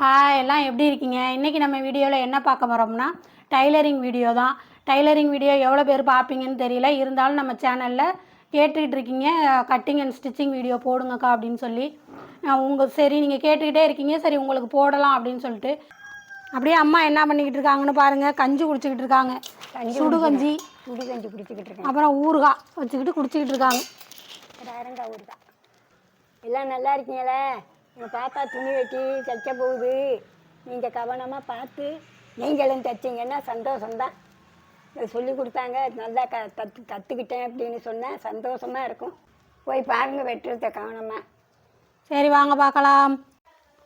Hi எல்லாம் எப்படி இருக்கீங்க? இன்றைக்கி நம்ம வீடியோவில் என்ன பார்க்க போகிறோம்னா டைலரிங் வீடியோ தான். டைலரிங் வீடியோ எவ்வளோ பேர் பார்ப்பீங்கன்னு தெரியல. இருந்தாலும் நம்ம சேனலில் கேட்டுக்கிட்டு இருக்கீங்க. கட்டிங் அண்ட் ஸ்டிச்சிங் வீடியோ போடுங்கக்கா அப்படின்னு சொல்லி. உங்கள் சரி நீங்கள் கேட்டுக்கிட்டே இருக்கீங்க. சரி உங்களுக்கு போடலாம் அப்படின்னு சொல்லிட்டு. அப்படியே அம்மா என்ன பண்ணிக்கிட்டு இருக்காங்கன்னு பாருங்கள் கஞ்சி குடிச்சிக்கிட்டு இருக்காங்க. சுடு கஞ்சி. சுடு கஞ்சி குடிச்சிக்கிட்டு இருக்கேன். அப்புறம் ஊறுகாய் வச்சுக்கிட்டு குடிச்சிக்கிட்டு இருக்காங்க. ஊருக்கா எல்லாம் நல்லா இருக்கீங்களே? எங்கள் பாப்பா துணி வெட்டி தைக்க போகுது. நீங்கள் கவனமாக பார்த்து நீங்களும் தைச்சிங்கன்னா சந்தோஷம்தான். சொல்லி கொடுத்தாங்க. நல்லா க தத்து கற்றுக்கிட்டேன் அப்படின்னு சொன்னேன் சந்தோஷமாக இருக்கும். போய் பாருங்கள் வெட்டுறத கவனமாக சரி வாங்க பார்க்கலாம்.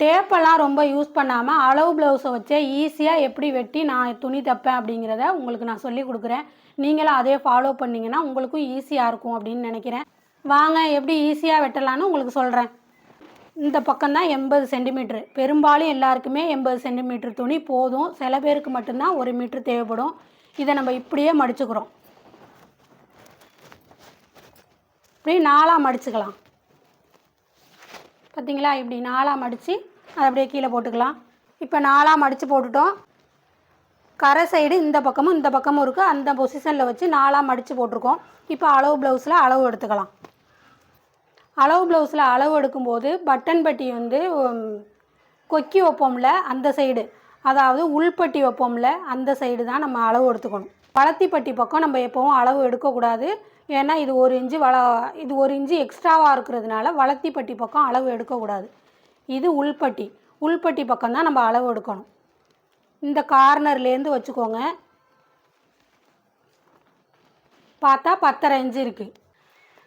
டேப்பெல்லாம் ரொம்ப யூஸ் பண்ணாமல் அளவு ப்ளவுஸை வச்சே ஈஸியாக எப்படி வெட்டி நான் துணி தைப்பேன் அப்படிங்கிறத உங்களுக்கு நான் சொல்லி கொடுக்குறேன். நீங்களும் அதே ஃபாலோ பண்ணிங்கன்னா உங்களுக்கும் ஈஸியாக இருக்கும் அப்படின்னு நினைக்கிறேன். வாங்க எப்படி ஈஸியாக வெட்டலான்னு உங்களுக்கு சொல்கிறேன் இந்த பக்கம்தான் எண்பது சென்டிமீட்ரு பெரும்பாலும் எல்லாருக்குமே எண்பது சென்டிமீட்ரு துணி போதும். சில பேருக்கு மட்டும்தான் ஒரு மீட்ரு தேவைப்படும். இதை நம்ம இப்படியே மடிச்சுக்கிறோம். இப்படி நாலாக மடிச்சுக்கலாம். பார்த்தீங்களா? இப்படி நாலாக மடித்து அதை அப்படியே கீழே போட்டுக்கலாம். இப்போ நாலாக மடித்து போட்டுட்டோம். கரை சைடு இந்த பக்கமும் இந்த பக்கமும் இருக்குது அந்த பொசிஷனில் வச்சு நாலாக மடித்து போட்டிருக்கோம். இப்போ அளவு ப்ளவுஸில் அளவு எடுத்துக்கலாம். அளவு ப்ளவுஸில் அளவு எடுக்கும்போது பட்டன் பட்டி வந்து கொக்கி வைப்போம்ல அந்த சைடு அதாவது உள்பட்டி வைப்போம்ல அந்த சைடு தான் நம்ம அளவு எடுத்துக்கணும். பழத்தி பட்டி பக்கம் நம்ம எப்போவும் அளவு எடுக்கக்கூடாது. ஏன்னா இது ஒரு இன்ச்சு வள இது ஒரு இன்ச்சு எக்ஸ்ட்ராவாக இருக்கிறதுனால வளர்த்தி பட்டி பக்கம் அளவு எடுக்கக்கூடாது. இது உள்பட்டி. உள்பட்டி பக்கம் தான் நம்ம அளவு எடுக்கணும். இந்த கார்னர்லேருந்து வச்சுக்கோங்க. பார்த்தா பத்தரை இன்ச்சு இருக்குது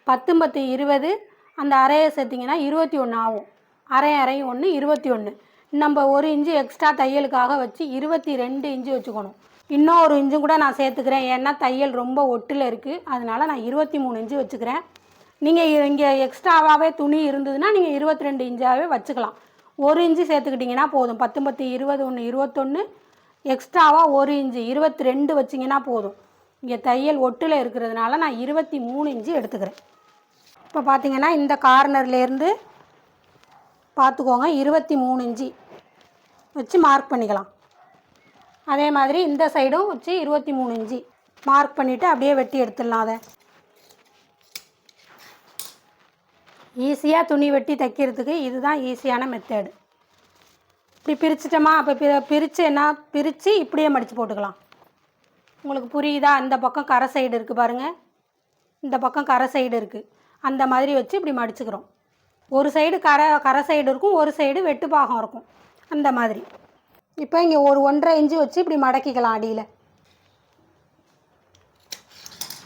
பத்து பத்து இருபது அந்த அரையை சேர்த்திங்கன்னா இருபத்தி ஒன்று ஆகும். அரை அரை ஒன்று இருபத்தி ஒன்று நம்ம ஒரு இன்ச்சு எக்ஸ்ட்ரா தையலுக்காக வச்சு இருபத்தி ரெண்டு இன்ச்சு வச்சுக்கணும். இன்னும் ஒரு இன்ச்சும் கூட நான் சேர்த்துக்கிறேன். ஏன்னா தையல் ரொம்ப ஒட்டில் இருக்குது அதனால் நான் இருபத்தி மூணு இன்ச்சு வச்சுக்கிறேன். நீங்கள் இங்கே எக்ஸ்ட்ராவாகவே துணி இருந்ததுன்னா நீங்கள் இருபத்தி ரெண்டு இன்ச்சாகவே வச்சுக்கலாம். ஒரு இன்ச்சு சேர்த்துக்கிட்டிங்கன்னா போதும். பத்து பத்து இருபது ஒன்று இருபத்தொன்று எக்ஸ்ட்ராவாக ஒரு இன்ச்சு. இருபத்தி ரெண்டு வச்சிங்கன்னா போதும். இங்கே தையல் ஒட்டில் இருக்கிறதுனால நான் இருபத்தி மூணு இன்ச்சு எடுத்துக்கிறேன். இப்போ பார்த்தீங்கன்னா இந்த கார்னர்லேருந்து பார்த்துக்கோங்க இருபத்தி மூணு இன்ச்சி வச்சு மார்க் பண்ணிக்கலாம். அதே மாதிரி இந்த சைடும் வச்சு இருபத்தி மூணு இன்ச்சி மார்க் பண்ணிவிட்டு அப்படியே வெட்டி எடுத்துடலாம் அதை. ஈஸியாக துணி வெட்டி தைக்கிறதுக்கு இதுதான் ஈஸியான மெத்தேடு இப்படி பிரிச்சிட்டோமா அப்போ பி பிரித்து என்ன பிரித்து இப்படியே மடித்து போட்டுக்கலாம். உங்களுக்கு புரியுதா? இந்த பக்கம் கரை சைடு இருக்குது பாருங்கள் இந்த பக்கம் கரை சைடு இருக்குது அந்த மாதிரி வச்சு இப்படி மடிச்சுக்கிறோம். ஒரு சைடு கரை கரை சைடு இருக்கும் ஒரு சைடு வெட்டு பாகம் இருக்கும். அந்த மாதிரி. இப்போ இங்கே ஒரு ஒன்றரை இன்ச்சு வச்சு இப்படி மடக்கிக்கலாம் அடியில்.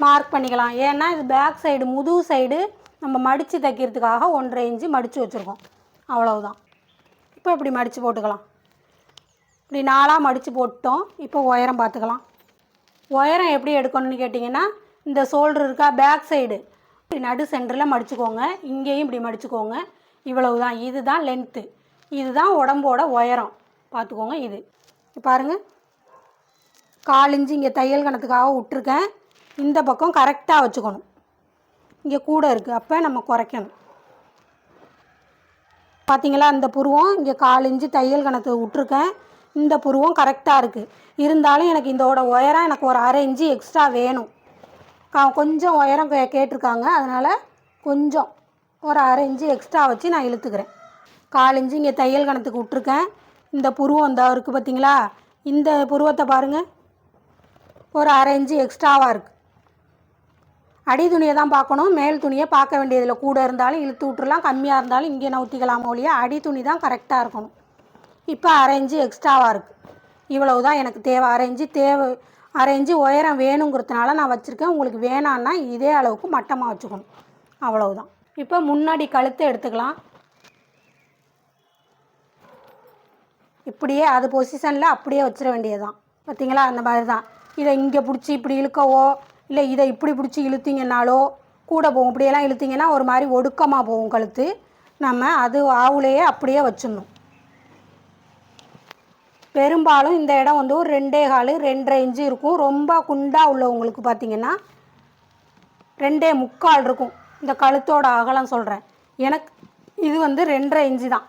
மார்க் பண்ணிக்கலாம். ஏன்னா இது பேக் சைடு முதுகு சைடு நம்ம மடித்து தைக்கிறதுக்காக ஒன்றரை இன்ச்சு மடித்து வச்சுருக்கோம். அவ்வளவுதான். இப்போ இப்படி மடித்து போட்டுக்கலாம். இப்படி நாலாக மடித்து போட்டோம். இப்போ உயரம் பார்த்துக்கலாம். உயரம் எப்படி எடுக்கணும்னு கேட்டிங்கன்னா இந்த ஷோல்டர் இருக்கா பேக் சைடு நடு சென்டரில் மடிச்சுக்கோங்க இங்கேயும் இப்படி மடிச்சுக்கோங்க. இவ்வளவு தான் இதுதான் லென்த்து இதுதான் உடம்போட உயரம். பார்த்துக்கோங்க இது. பாருங்கள் பாருங்க. கால் இஞ்சி இங்கே தையல் கணத்துக்காக விட்டுருக்கேன். இந்த பக்கம் கரெக்டாக வச்சுக்கணும். இங்கே கூட இருக்குது அப்போ நம்ம குறைக்கணும். பார்த்தீங்களா இந்த புருவம் இங்கே கால் இஞ்சி தையல் கணத்து விட்ருக்கேன் இந்த புருவம் கரெக்டாக இருக்குது இருந்தாலும் எனக்கு இதோட உயரம் எனக்கு ஒரு அரை இன்ச்சு எக்ஸ்ட்ரா வேணும். கொஞ்சம் உயரம் கே கேட்டிருக்காங்க. அதனால் கொஞ்சம் ஒரு அரை இன்ச்சு எக்ஸ்ட்ரா வச்சு நான் இழுத்துக்கிறேன். கால் இன்ச்சு இங்கே தையல் கணத்துக்கு விட்ருக்கேன் இந்த புருவம் இந்த இருக்குது பார்த்தீங்களா இந்த புருவத்தை பாருங்கள் ஒரு அரை இன்ச்சு எக்ஸ்ட்ராவாக இருக்குது அடி துணியை தான் பார்க்கணும். மேல் துணியை பார்க்க வேண்டியதில்லை. கூட இருந்தாலும் இழுத்து விட்டுருலாம் கம்மியாக இருந்தாலும் இங்கே நவுத்திக்கலாம் ஒழிய அடி துணி தான் கரெக்டாக இருக்கணும். இப்போ அரை இன்ச்சு எக்ஸ்ட்ராவாக இருக்குது இவ்வளவு தான் எனக்கு தேவை. அரை இன்ச்சு தேவை. அரை இன்ச்சு உயரம் வேணுங்கிறதுனால நான் வச்சுருக்கேன். உங்களுக்கு வேணான்னா இதே அளவுக்கு மட்டமாக வச்சுக்கணும். அவ்வளவுதான். இப்போ முன்னாடி கழுத்தை எடுத்துக்கலாம். இப்படியே அது பொசிஷனில் அப்படியே வச்சிட வேண்டியதுதான். பார்த்தீங்களா அந்த மாதிரி தான் இதை இங்கே பிடிச்சி இப்படி இழுக்கவோ இல்லை இதை இப்படி பிடிச்சி இழுத்தீங்கன்னாலோ கூட போகும். இப்படியெல்லாம் இழுத்தீங்கன்னா ஒரு மாதிரி ஒடுக்கமாக போகும் கழுத்து. நம்ம அது ஆவுலேயே அப்படியே வச்சிடணும். பெரும்பாலும் இந்த இடம் வந்து ஒரு ரெண்டே கால் ரெண்டரை இன்ச்சு இருக்கும். ரொம்ப குண்டாக உள்ளவங்களுக்கு பார்த்தீங்கன்னா ரெண்டே முக்கால் இருக்கும். இந்த கழுத்தோட அகலம் சொல்கிறேன் எனக்கு இது வந்து ரெண்டரை இன்ச்சு தான்.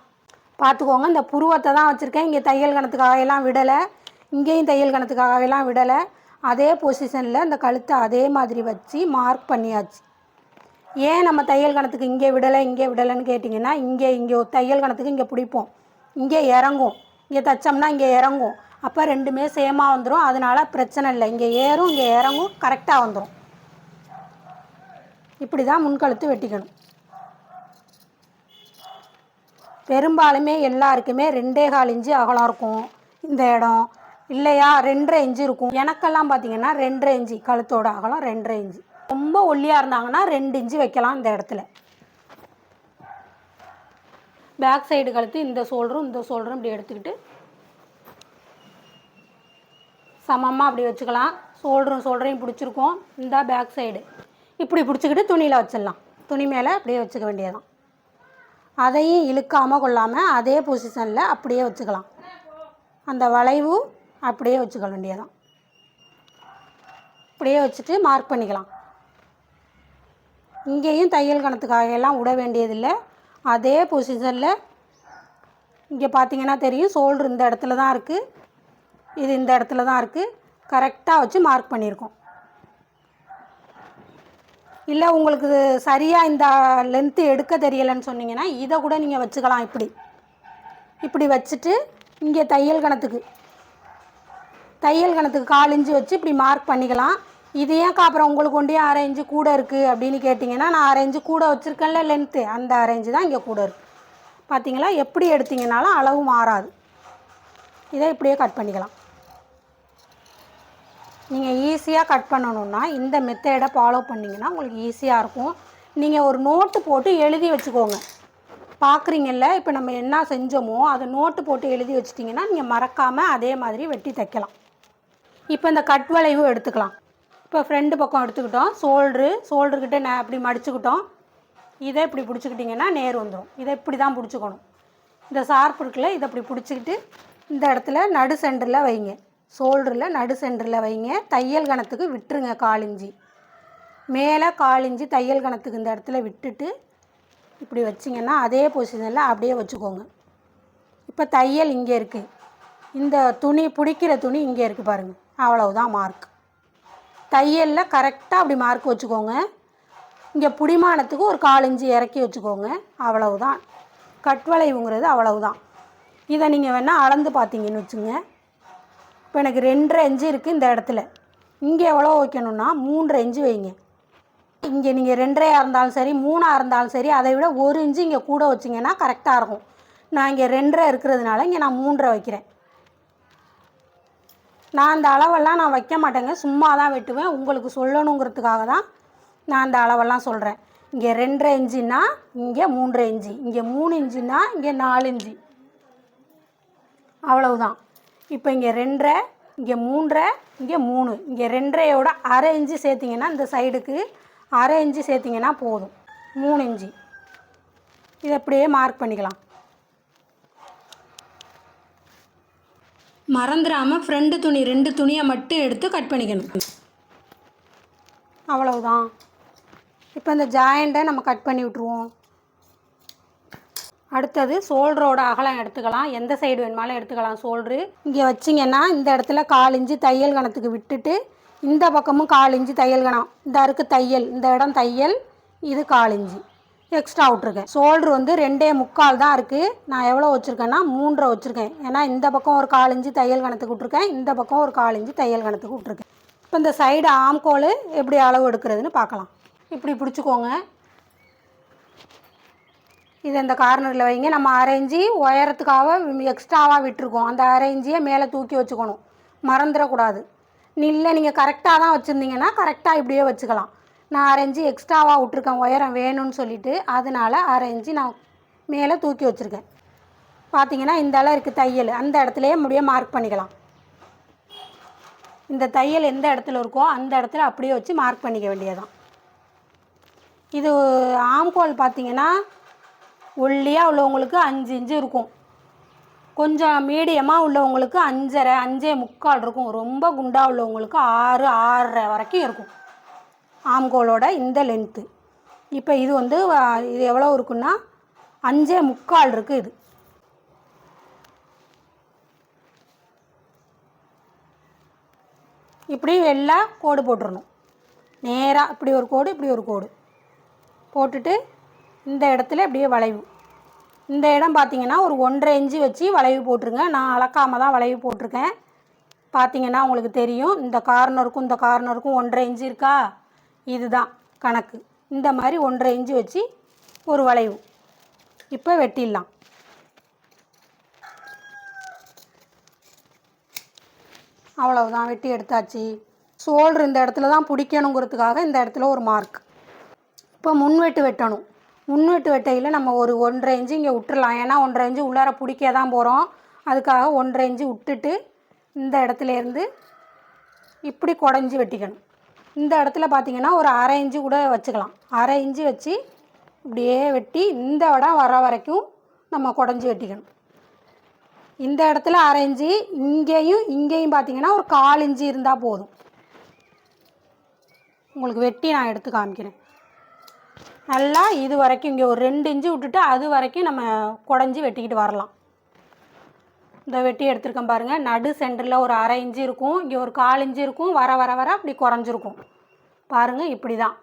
பார்த்துக்கோங்க இந்த புருவத்தை தான் வச்சுருக்கேன். இங்கே தையல் கணத்துக்காக எல்லாம் விடலை. இங்கேயும் தையல் கணத்துக்காக எல்லாம் விடலை. அதே பொசிஷனில் இந்த கழுத்தை அதே மாதிரி வச்சு மார்க் பண்ணியாச்சு. ஏன் நம்ம தையல் கணத்துக்கு இங்கே விடலை இங்கே விடலைன்னு கேட்டிங்கன்னா இங்கே இங்கே தையல் கணத்துக்கு இங்கே பிடிப்போம். இங்கே இறங்கும். இங்கே தைச்சோம்னா இங்கே இறங்கும். அப்போ ரெண்டுமே சேமாக வந்துடும் அதனால பிரச்சனை இல்லை. இங்கே ஏறும் இங்கே இறங்கும் கரெக்டாக வந்துடும் இப்படி தான் முன்கழுத்து வெட்டிக்கணும். பெரும்பாலுமே எல்லாருக்குமே ரெண்டே கால் இன்ச்சு அகலம் இருக்கும். இந்த இடம். இல்லையா? ரெண்டரை இன்ச்சு இருக்கும். எனக்கெல்லாம் பார்த்தீங்கன்னா ரெண்டரை இன்ச்சு. கழுத்தோட அகலம் ரெண்டரை இன்ச்சு. ரொம்ப ஒல்லியாக இருந்தாங்கன்னா ரெண்டு இன்ச்சு வைக்கலாம் இந்த இடத்துல. பேக் சைடு கழுத்து இந்த ஷோல்டரும் இந்த ஷோல்டரும் இப்படி எடுத்துக்கிட்டு சமமாக அப்படி வச்சுக்கலாம். ஷோல்டரும் ஷோல்டரையும் பிடிச்சிருக்கோம். இந்த பேக் சைடு. இப்படி பிடிச்சிக்கிட்டு துணியில் வச்சிடலாம். துணி மேலே அப்படியே வச்சுக்க வேண்டியதான் அதையும் இழுக்காமல் கொள்ளாமல் அதே பொசிஷனில் அப்படியே வச்சுக்கலாம். அந்த வளைவு அப்படியே வச்சுக்க வேண்டியதான் அப்படியே வச்சுட்டு மார்க் பண்ணிக்கலாம். இங்கேயும் தையல் கணத்துக்காக எல்லாம் விட வேண்டியதில்லை. அதே பொசிஷனில் இங்கே பார்த்தீங்கன்னா தெரியும் ஷோல்ட்ரு இந்த இடத்துல தான் இருக்குது இது இந்த இடத்துல தான் இருக்குது கரெக்டாக வச்சு மார்க் பண்ணியிருக்கோம். இல்லை உங்களுக்கு சரியாக இந்த லென்த்து எடுக்க தெரியலைன்னு சொன்னீங்கன்னா இதை கூட நீங்கள் வச்சுக்கலாம் இப்படி. இப்படி வச்சுட்டு இங்கே தையல் கணத்துக்கு. தையல் கணத்துக்கு கால் இன்ச்சு வச்சு இப்படி மார்க் பண்ணிக்கலாம். இது ஏன்க்கா அப்புறம் உங்களுக்கு ஒன்றே அரை கூட இருக்குது அப்படின்னு கேட்டிங்கன்னா நான் அரை கூட வச்சுருக்கேன்ல லென்த்து அந்த அரை தான் இங்கே கூட இருக்குது பார்த்தீங்களா எப்படி எடுத்தீங்கனாலும் அளவு மாறாது. இதை இப்படியே கட் பண்ணிக்கலாம். நீங்கள் ஈஸியாக கட் பண்ணணுன்னா இந்த மெத்தடை ஃபாலோ பண்ணிங்கன்னா உங்களுக்கு ஈஸியாக இருக்கும். நீங்கள் ஒரு நோட்டு போட்டு எழுதி வச்சுக்கோங்க. பார்க்குறீங்கல்ல இப்போ நம்ம என்ன செஞ்சோமோ அதை நோட்டு போட்டு எழுதி வச்சிட்டிங்கன்னா நீங்கள் மறக்காமல் அதே மாதிரி வெட்டி தைக்கலாம். இப்போ இந்த கட் வளைவு எடுத்துக்கலாம். இப்போ ஃப்ரண்ட் பக்கம் எடுத்துக்கிட்டோம். ஷோல்ட்ரு ஷோல்டர்கிட்ட நான் அப்படி மடிச்சுக்கிட்டோம். இதை இப்படி பிடிச்சிக்கிட்டிங்கன்னா நேர் வந்துடும் இதை இப்படி தான் பிடிச்சிக்கணும். இந்த ஷார்ப் இருக்குல்ல இதை இப்படி பிடிச்சிக்கிட்டு இந்த இடத்துல நடு சென்டரில் வைங்க. ஷோல்டரில் நடு சென்டரில் வைங்க. தையல் கணத்துக்கு விட்டுருங்க காலிஞ்சி மேலே காலிஞ்சி தையல் கணத்துக்கு இந்த இடத்துல விட்டுட்டு இப்படி வச்சிங்கன்னா அதே பொசிஷனில் அப்படியே வச்சுக்கோங்க. இப்போ தையல் இங்கே இருக்குது இந்த துணி பிடிக்கிற துணி இங்கே இருக்குது பாருங்கள் அவ்வளவுதான் மார்க் தையலில் கரெக்டாக அப்படி மார்க் வச்சுக்கோங்க. இங்கே பிடிமானத்துக்கு ஒரு கால் இன்ச்சு இறக்கி வச்சுக்கோங்க. அவ்வளவுதான். கட் வளைவுங்கிறது அவ்வளவுதான். இதை நீங்கள் வேணால் அளந்து பார்த்தீங்கன்னு வச்சுங்க. இப்போ எனக்கு ரெண்டரை இன்ச்சு இருக்குது இந்த இடத்துல. இங்கே எவ்வளோ வைக்கணும்னா மூன்றரை இன்ச்சு வைங்க. இங்கே நீங்கள் ரெண்டரையாக இருந்தாலும் சரி மூணாக இருந்தாலும் சரி அதை விட ஒரு இன்ச்சு இங்கே கூட வச்சிங்கன்னா கரெக்டாக இருக்கும். நான் இங்கே ரெண்டரை இருக்கிறதுனால இங்கே நான் மூன்றரை வைக்கிறேன். நான் அந்த அளவெல்லாம் நான் வைக்க மாட்டேங்க. சும்மா தான் வெட்டுவேன். உங்களுக்கு சொல்லணுங்கிறதுக்காக தான் நான் அந்த அளவெல்லாம் சொல்கிறேன் இங்கே ரெண்டரை இன்ச்சுன்னா இங்கே மூன்றரை இன்ச்சு. இங்கே மூணு இன்ச்சுன்னா இங்கே நாலு இன்ச்சு. அவ்வளவுதான். இப்போ இங்கே ரெண்டரை இங்கே மூன்றரை இங்கே மூணு. இங்கே ரெண்டரையோட அரை இன்ச்சு சேர்த்திங்கன்னா இந்த சைடுக்கு அரை இன்ச்சு சேர்த்திங்கன்னா போதும். மூணு இன்ச்சு. இதை அப்படியே மார்க் பண்ணிக்கலாம். மறந்துடாமல் ஃப்ரெண்டு துணி ரெண்டு துணியை மட்டும் எடுத்து கட் பண்ணிக்கணும். அவ்வளவுதான். இப்போ இந்த ஜாயிண்ட்டை நம்ம கட் பண்ணி விட்ருவோம் அடுத்தது சோல்டரோட அகலம் எடுத்துக்கலாம். எந்த சைடு வேணுமாலும் எடுத்துக்கலாம். சோல்ட்ரு இங்கே வச்சிங்கன்னா இந்த இடத்துல கால் இஞ்சி தையல் கணத்துக்கு விட்டுட்டு இந்த பக்கமும் கால் இஞ்சி தையல் கணம். இந்த இருக்கு தையல் இந்த இடம் தையல் இது கால் இஞ்சி எக்ஸ்ட்ரா விட்ருக்கேன் ஷோல்ட்ரு வந்து ரெண்டே முக்கால் தான் இருக்குது நான் எவ்வளோ வச்சுருக்கேன்னா மூன்றரை வச்சுருக்கேன். ஏன்னா இந்த பக்கம் ஒரு கால் இன்ச்சு தையல் கணத்துக்கு விட்ருக்கேன் இந்த பக்கம் ஒரு கால் இன்ச்சு தையல் கணத்துக்கு விட்ருக்கேன் இப்போ இந்த சைடு ஆம்கோல் எப்படி அளவு எடுக்கிறதுன்னு பார்க்கலாம். இப்படி பிடிச்சிக்கோங்க. இது இந்த கார்னரில் வைங்க. நம்ம அரைஞ்சி உயரத்துக்காக எக்ஸ்ட்ராவாக விட்டுருக்கோம். அந்த அரைஞ்சியை மேலே தூக்கி வச்சுக்கணும். மறந்துடக்கூடாது. இல்லை நீங்கள் கரெக்டாக தான் வச்சுருந்தீங்கன்னா கரெக்டாக இப்படியே வச்சுக்கலாம். நான் அரைஞ்சி எக்ஸ்ட்ராவாக விட்ருக்கேன் உயரம் வேணும்னு சொல்லிட்டு. அதனால் அரைஞ்சி நான் மேலே தூக்கி வச்சுருக்கேன். பார்த்தீங்கன்னா இந்த அளவு இருக்குது தையல். அந்த இடத்துலையே முடிய மார்க் பண்ணிக்கலாம். இந்த தையல் எந்த இடத்துல இருக்கோ அந்த இடத்துல அப்படியே வச்சு மார்க் பண்ணிக்க வேண்டியதுதான். இது ஆம்கோல் பார்த்தீங்கன்னா ஒல்லியாக உள்ளவங்களுக்கு அஞ்சு இன்ச்சு இருக்கும். கொஞ்சம் மீடியமாக உள்ளவங்களுக்கு அஞ்சரை அஞ்சே முக்கால் இருக்கும். ரொம்ப குண்டாக உள்ளவங்களுக்கு ஆறு ஆறரை வரைக்கும் இருக்கும். ஆம்கோலோட இந்த லென்த்து இப்போ இது வந்து இது எவ்வளோ இருக்குன்னா அஞ்சே முக்கால் இருக்குது இது. இப்படி எல்லாம் கோடு போட்டுடணும் நேராக இப்படி ஒரு கோடு இப்படி ஒரு கோடு. போட்டுட்டு இந்த இடத்துல இப்படியே வளைவு. இந்த இடம் பார்த்தீங்கன்னா ஒரு ஒன்றரை இன்ச்சு வச்சு வளைவு போட்டிருங்க. நான் அளக்காமல் தான் வளைவு போட்டிருக்கேன். பார்த்தீங்கன்னா உங்களுக்கு தெரியும் இந்த கார்னருக்கும் இந்த கார்னருக்கும் ஒன்றரை இஞ்சு இருக்கா? இதுதான் கணக்கு. இந்த மாதிரி ஒன்றரை இன்ச்சு வச்சு ஒரு வளைவு. இப்போ வெட்டிடலாம். அவ்வளவுதான் வெட்டி எடுத்தாச்சு. சோல்டர் இந்த இடத்துல தான் பிடிக்கணுங்கிறதுக்காக இந்த இடத்துல ஒரு மார்க் இப்போ முன்வெட்டு வெட்டணும். முன்வெட்டு வெட்டையில் நம்ம ஒரு ஒன்றரை இன்ச்சு இங்கே விட்டுறலாம். ஏன்னா ஒன்றரை இன்ச்சு உள்ளார பிடிக்க தான் போகிறோம் அதுக்காக ஒன்றரை இன்ச்சு விட்டுட்டு இந்த இடத்துல இருந்து இப்படி குடஞ்சி வெட்டிக்கணும். இந்த இடத்துல பார்த்தீங்கன்னா ஒரு அரை இன்ச்சு கூட வச்சுக்கலாம். அரை இன்ச்சு வச்சு இப்படியே வெட்டி இந்த இடம் வர வரைக்கும் நம்ம குடஞ்சி வெட்டிக்கணும். இந்த இடத்துல அரை இன்ச்சு இங்கேயும் இங்கேயும் பார்த்தீங்கன்னா ஒரு கால் இன்ச்சு இருந்தால் போதும். உங்களுக்கு வெட்டி நான் எடுத்து காமிக்கிறேன். நல்லா இது வரைக்கும் இங்கே ஒரு ரெண்டு இன்ச்சு விட்டுட்டு அது வரைக்கும் நம்ம குடஞ்சி வெட்டிக்கிட்டு வரலாம். இந்த வெட்டி எடுத்திருக்கேன் பாருங்கள் நடு சென்டரில் ஒரு அரை இன்ச்சு இருக்கும். இங்கே ஒரு கால் இன்ச்சு இருக்கும். வர வர வர அப்படி குறைஞ்சிருக்கும். பாருங்கள் இப்படி தான்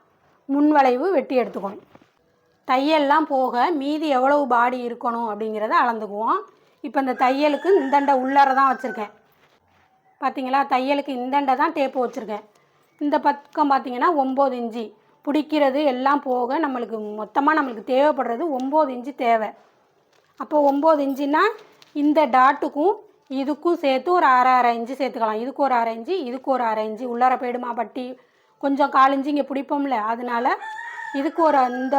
முன் வளைவு வெட்டி எடுத்துக்கணும் தையல்லாம் போக மீதி எவ்வளவு பாடி இருக்கணும் அப்படிங்கிறத அளந்துக்குவோம். இப்போ இந்த தையலுக்கு இந்தண்டை உள்ளார தான் வச்சுருக்கேன். பார்த்தீங்களா தையலுக்கு இந்தண்டை தான் டேப்பு வச்சுருக்கேன். இந்த பக்கம் பார்த்தீங்கன்னா ஒம்பது இன்ச்சு. பிடிக்கிறது எல்லாம் போக நம்மளுக்கு மொத்தமாக நம்மளுக்கு தேவைப்படுறது ஒம்பது இன்ச்சு தேவை. அப்போ ஒம்பது இன்ச்சுன்னா இந்த டாட்டுக்கும் இதுக்கும் சேர்த்து ஒரு அரை அரை இன்ச்சு சேர்த்துக்கலாம். இதுக்கு ஒரு அரை இன்ச்சு இதுக்கு ஒரு அரை இன்ச்சு உள்ளார போயிடுமா பட்டி? கொஞ்சம் கால் இங்கே பிடிப்போம்ல. அதனால இதுக்கு ஒரு இந்த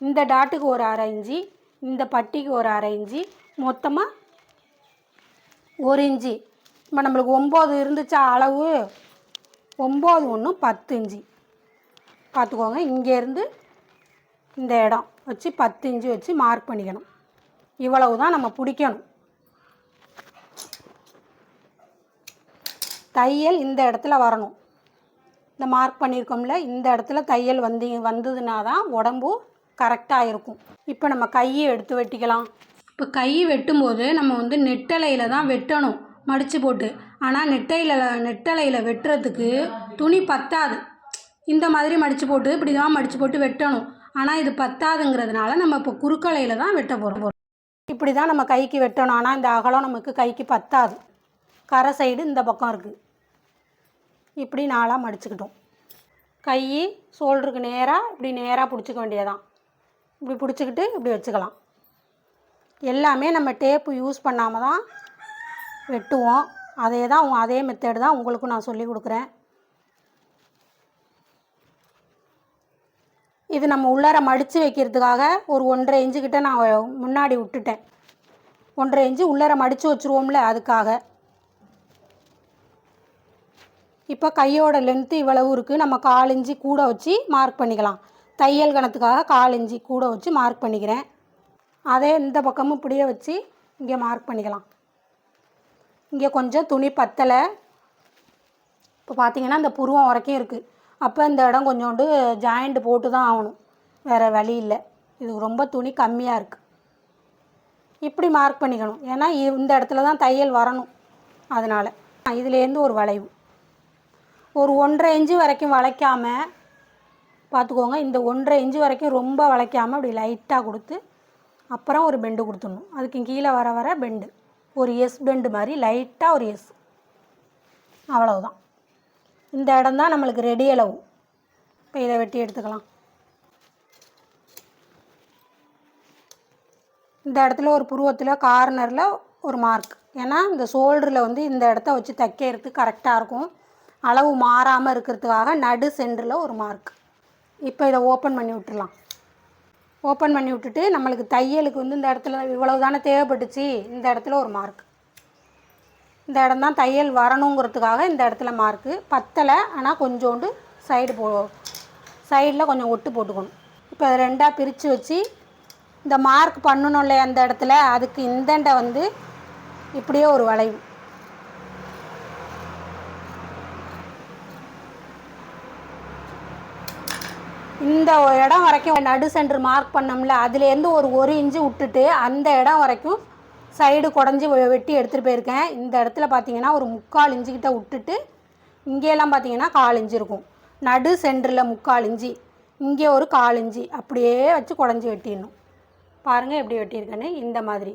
இந்த டாட்டுக்கு ஒரு அரை இன்ச்சு இந்த பட்டிக்கு ஒரு அரை இன்ச்சு மொத்தமாக ஒரு இன்ச்சு இப்போ நம்மளுக்கு ஒம்பது இருந்துச்சா அளவு? ஒம்பது ஒன்று பத்து இன்ச்சு பார்த்துக்கோங்க. இங்கேருந்து இந்த இடம் வச்சு பத்து இன்ச்சு வச்சு மார்க் பண்ணிக்கணும். இவ்வளவு தான் நம்ம பிடிக்கணும். தையல் இந்த இடத்துல வரணும். இந்த மார்க் பண்ணியிருக்கோம்ல இந்த இடத்துல தையல் வந்து வந்ததுனா தான் உடம்பு கரெக்டாக இருக்கும். இப்போ நம்ம கையை எடுத்து வெட்டிக்கலாம். இப்போ கை வெட்டும்போது நம்ம வந்து நெட்டலையில் தான் வெட்டணும் மடித்து போட்டு. ஆனால் நெட்டையில் நெட்டலையில் வெட்டுறதுக்கு துணி பத்தாது. இந்த மாதிரி மடித்து போட்டு இப்படி தான் மடித்து போட்டு வெட்டணும். ஆனால் இது பத்தாதுங்கிறதுனால நம்ம இப்போ குறுக்கலையில் தான் வெட்ட போகிறோம் இப்படி தான் நம்ம கைக்கு வெட்டணும். ஆனால் இந்த அகலம் நமக்கு கைக்கு பத்தாது. கரை சைடு இந்த பக்கம் இருக்குது இப்படி நாளாக மடிச்சுக்கிட்டோம். கை ஷோல்டருக்கு நேராக இப்படி நேராக பிடிச்சிக்க வேண்டியதான் இப்படி பிடிச்சிக்கிட்டு இப்படி வச்சுக்கலாம். எல்லாமே நம்ம டேப்பு யூஸ் பண்ணாமல் தான் வெட்டுவோம். அதே தான் அதே மெத்தேடு தான் உங்களுக்கும் நான் சொல்லி கொடுக்குறேன். இது நம்ம உள்ளார மடித்து வைக்கிறதுக்காக ஒரு ஒன்றரை இஞ்சு கிட்ட நான் முன்னாடி விட்டுட்டேன். ஒன்றரை இன்ச்சு உள்ளார மடித்து வச்சுருவோம்ல அதுக்காக. இப்போ கையோட லென்த்து இவ்வளவு இருக்குது நம்ம கால் இஞ்சி கூட வச்சு மார்க் பண்ணிக்கலாம். தையல் கணத்துக்காக கால் இஞ்சி கூட வச்சு மார்க் பண்ணிக்கிறேன். அதே இந்த பக்கமும் இப்படியே வச்சு இங்கே மார்க் பண்ணிக்கலாம். இங்கே கொஞ்சம் துணி பத்தலை. இப்போ பார்த்தீங்கன்னா இந்த புருவம் வரைக்கும் இருக்குது அப்போ இந்த இடம் கொஞ்சோண்டு ஜாயிண்ட் போட்டு தான் ஆகணும். வேறு வழி இல்லை. இது ரொம்ப துணி கம்மியாக இருக்குது இப்படி மார்க் பண்ணிக்கணும். ஏன்னா இந்த இடத்துல தான் தையல் வரணும். அதனால் இதுலேருந்து ஒரு வளைவு. ஒரு ஒன்றரை இன்ச்சு வரைக்கும் வளைக்காம பார்த்துக்கோங்க இந்த ஒன்றரை இன்ச்சு வரைக்கும் ரொம்ப வளைக்காமல் இப்படி லைட்டாக கொடுத்து அப்புறம் ஒரு பெண்டு கொடுத்துடணும். அதுக்கு கீழே வர வர பெண்டு ஒரு எஸ் பெண்டு மாதிரி லைட்டாக ஒரு எஸ் அவ்வளவுதான். இந்த இடம் தான் நம்மளுக்கு ரெடி அளவு இப்போ இதை வெட்டி எடுத்துக்கலாம். இந்த இடத்துல ஒரு புருவத்தில் கார்னரில் ஒரு மார்க் ஏன்னா இந்த ஷோல்டரில் வந்து இந்த இடத்த வச்சு தைக்கிறதுக்கு கரெக்டாக இருக்கும். அளவு மாறாமல் இருக்கிறதுக்காக நடு சென்டரில் ஒரு மார்க் இப்போ இதை ஓப்பன் பண்ணி விட்டுலாம் ஓப்பன் பண்ணி விட்டுட்டு நம்மளுக்கு தையலுக்கு வந்து இந்த இடத்துல இவ்வளவு தானே தேவைப்பட்டுச்சு? இந்த இடத்துல ஒரு மார்க் இந்த இடம் தான் தையல் வரணுங்கிறதுக்காக இந்த இடத்துல மார்க்கு பத்தலை ஆனால் கொஞ்சோண்டு சைடு போ சைடில் கொஞ்சம் ஒட்டு போட்டுக்கணும். இப்போ அதை ரெண்டாக பிரித்து வச்சு இந்த மார்க் பண்ணணும் இல்லையா அந்த இடத்துல அதுக்கு இந்தண்டை வந்து இப்படியே ஒரு வளைவு. இந்த இடம் வரைக்கும் நடு சென்டர் மார்க் பண்ணோம்ல அதுலேருந்து ஒரு ஒரு இன்ச்சு விட்டுட்டு அந்த இடம் வரைக்கும் சைடு குடஞ்சி வெட்டி எடுத்துகிட்டு போயிருக்கேன். இந்த இடத்துல பார்த்தீங்கன்னா ஒரு முக்கால் இஞ்சிக்கிட்ட விட்டுட்டு இங்கேயெல்லாம் பார்த்தீங்கன்னா கால் இஞ்சி இருக்கும். நடு சென்டரில் முக்கால் இஞ்சி இங்கே ஒரு கால் இஞ்சி அப்படியே வச்சு குடஞ்சி வெட்டிடணும். பாருங்கள் எப்படி வெட்டியிருக்கேன்னு. இந்த மாதிரி.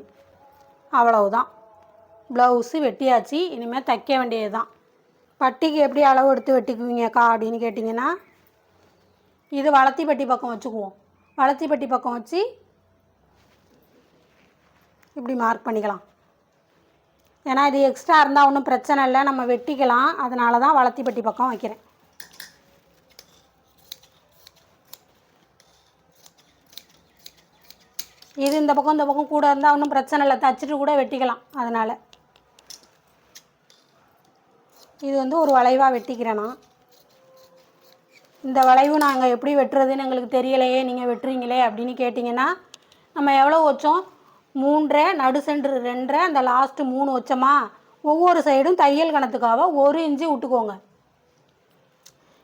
அவ்வளவுதான். ப்ளவுஸு வெட்டியாச்சு. இனிமேல் தைக்க வேண்டியது தான் பட்டிக்கு எப்படி அளவு எடுத்து வெட்டிக்குவீங்கக்கா அப்படின்னு கேட்டிங்கன்னா இது வளத்திப்பட்டி பக்கம் வச்சுக்குவோம். வளத்திப்பட்டி பக்கம் வச்சு இப்படி மார்க் பண்ணிக்கலாம். ஏன்னா இது எக்ஸ்ட்ரா இருந்தால் ஒன்றும் பிரச்சனை இல்லை. நம்ம வெட்டிக்கலாம். அதனால தான் வளர்த்திப்பட்டி பக்கம் வைக்கிறேன். இது இந்த பக்கம் இந்த பக்கம் கூட இருந்தால் ஒன்றும் பிரச்சனை இல்லை. தச்சுட்டு கூட வெட்டிக்கலாம். அதனால். இது வந்து ஒரு வளைவாக வெட்டிக்கிறேன் நான். இந்த வளைவு நாங்கள் எப்படி வெட்டுறதுன்னு எங்களுக்கு தெரியலையே. நீங்கள் வெட்டுறீங்களே அப்படின்னு கேட்டிங்கன்னா நம்ம எவ்வளோ வச்சோம்? மூன்றரை நடு சென்று ரெண்டரை அந்த லாஸ்ட்டு மூணு வச்சோமா? ஒவ்வொரு சைடும் தையல் கணத்துக்காக ஒரு இன்ச்சு விட்டுக்கோங்க.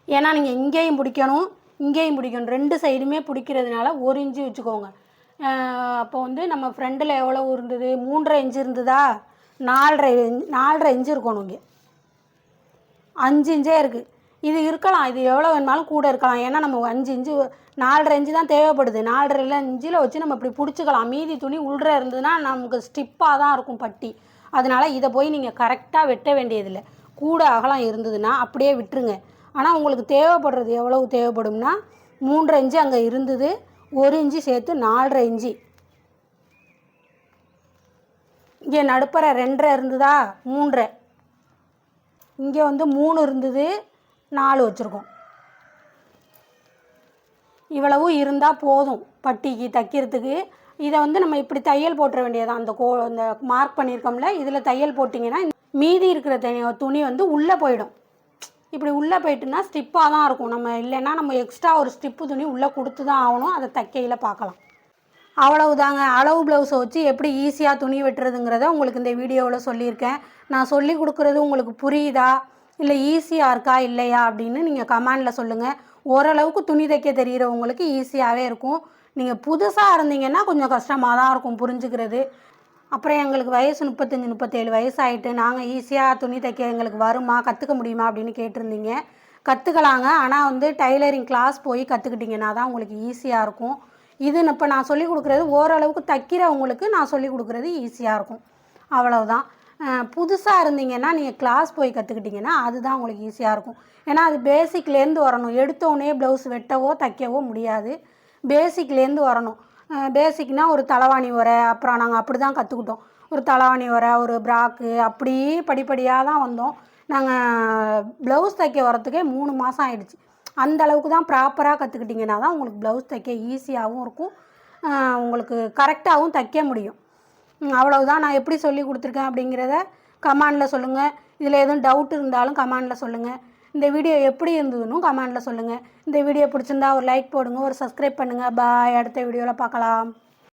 ஏன்னா நீங்கள் இங்கேயும் பிடிக்கணும் இங்கேயும் பிடிக்கணும். ரெண்டு சைடுமே பிடிக்கிறதுனால ஒரு இன்ச்சு வச்சுக்கோங்க. அப்போ வந்து நம்ம ஃப்ரெண்டில் எவ்வளோ இருந்தது? மூன்றரை இன்ச்சு இருந்ததா? நாலரை நாலரை இன்ச்சு இருக்கணும் இங்கே. அஞ்சு இன்ச்சே இருக்குது இது இருக்கலாம் இது எவ்வளோ வேணுமாலும் கூட இருக்கலாம். ஏன்னா நம்ம அஞ்சு இன்ச்சு நாலரை இன்ச்சு தான் தேவைப்படுது. நாலரை இஞ்சில் வச்சு நம்ம இப்படி பிடிச்சிக்கலாம். மீதி துணி உள்ற இருந்ததுன்னா நமக்கு ஸ்டிப்பாக தான் இருக்கும் பட்டி. அதனால் இதை போய் நீங்கள் கரெக்டாக வெட்ட வேண்டியதில்லை. கூட அகலம் இருந்ததுன்னா அப்படியே விட்டுருங்க. ஆனால் உங்களுக்கு தேவைப்படுறது எவ்வளவு தேவைப்படும்னா மூன்றரை இஞ்சு அங்கே இருந்தது ஒரு இன்ச்சு சேர்த்து நாலரை இஞ்சி. இங்கே நடுப்பற ரெண்டரை இருந்ததா? மூன்றரை. இங்கே வந்து மூணு இருந்தது நாலு வச்சுருக்கோம். இவ்வளவு இருந்தால் போதும் பட்டிக்கு தைக்கிறதுக்கு. இதை வந்து நம்ம இப்படி தையல் போட்டுற வேண்டியதான் அந்த கோ அந்த மார்க் பண்ணியிருக்கோம்ல இதில் தையல் போட்டிங்கன்னா மீதி இருக்கிற துணி வந்து உள்ளே போயிடும். இப்படி உள்ளே போயிட்டுனா ஸ்டிப்பாக தான் இருக்கும். நம்ம இல்லைன்னா நம்ம எக்ஸ்ட்ரா ஒரு ஸ்டிப்பு துணி உள்ளே கொடுத்து தான் ஆகணும். அதை தைக்கையில் பார்க்கலாம். அவ்வளவுதாங்க. அளவு ப்ளவுஸை வச்சு எப்படி ஈஸியாக துணி வெட்டுறதுங்கிறத உங்களுக்கு இந்த வீடியோவில் சொல்லியிருக்கேன். நான் சொல்லி கொடுக்குறது உங்களுக்கு புரியுதா? இல்லை ஈஸியாக இருக்கா இல்லையா அப்படின்னு நீங்கள் கமெண்டில் சொல்லுங்கள் ஓரளவுக்கு துணி தைக்க தெரிகிறவங்களுக்கு ஈஸியாகவே இருக்கும். நீங்கள் புதுசாக இருந்தீங்கன்னா கொஞ்சம் கஷ்டமாக தான் இருக்கும் புரிஞ்சுக்கிறது. அப்புறம் எங்களுக்கு வயசு முப்பத்தஞ்சு முப்பத்தேழு வயசு ஆகிட்டு நாங்கள் ஈஸியாக துணி தைக்க எங்களுக்கு வருமா கற்றுக்க முடியுமா அப்படின்னு கேட்டிருந்தீங்க. கற்றுக்கலாங்க ஆனால் வந்து டைலரிங் கிளாஸ் போய் கற்றுக்கிட்டிங்கன்னா தான் உங்களுக்கு ஈஸியாக இருக்கும். இது இப்போ நான் சொல்லிக் கொடுக்குறது ஓரளவுக்கு தைக்கிறவங்களுக்கு நான் சொல்லிக் கொடுக்குறது ஈஸியாக இருக்கும். அவ்வளவுதான். புதுசாக இருந்தீங்கன்னா நீங்கள் கிளாஸ் போய் கற்றுக்கிட்டிங்கன்னா அதுதான் உங்களுக்கு ஈஸியாக இருக்கும். ஏன்னா அது பேசிக்லேருந்து வரணும். எடுத்தோடனே ப்ளவுஸ் வெட்டவோ தைக்கவோ முடியாது. பேசிக்லேருந்து வரணும். பேசிக்னா ஒரு தலைவாணி உரை அப்புறம் நாங்கள் அப்படி தான் கற்றுக்கிட்டோம் ஒரு தலைவாணி உரை ஒரு ப்ராக்கு அப்படி படிப்படியாக தான் வந்தோம். நாங்கள் ப்ளவுஸ் தைக்க வரத்துக்கே மூணு மாதம் ஆயிடுச்சு. அந்த அளவுக்கு தான் ப்ராப்பராக கற்றுக்கிட்டிங்கன்னா தான் உங்களுக்கு ப்ளவுஸ் தைக்க ஈஸியாகவும் இருக்கும். உங்களுக்கு கரெக்டாகவும் தைக்க முடியும். அவ்வளவுதான். நான் எப்படி சொல்லி கொடுத்துருக்கேன் அப்படிங்கிறத கமாண்டில் சொல்லுங்கள் இதில் எதுவும் டவுட் இருந்தாலும் கமாண்டில் சொல்லுங்கள் இந்த வீடியோ எப்படி இருந்ததுன்னு கமாண்டில் சொல்லுங்கள் இந்த வீடியோ பிடிச்சிருந்தா ஒரு லைக் போடுங்க ஒரு சப்ஸ்கிரைப் பண்ணுங்கள் பாய் அடுத்த வீடியோவில் பார்க்கலாம்.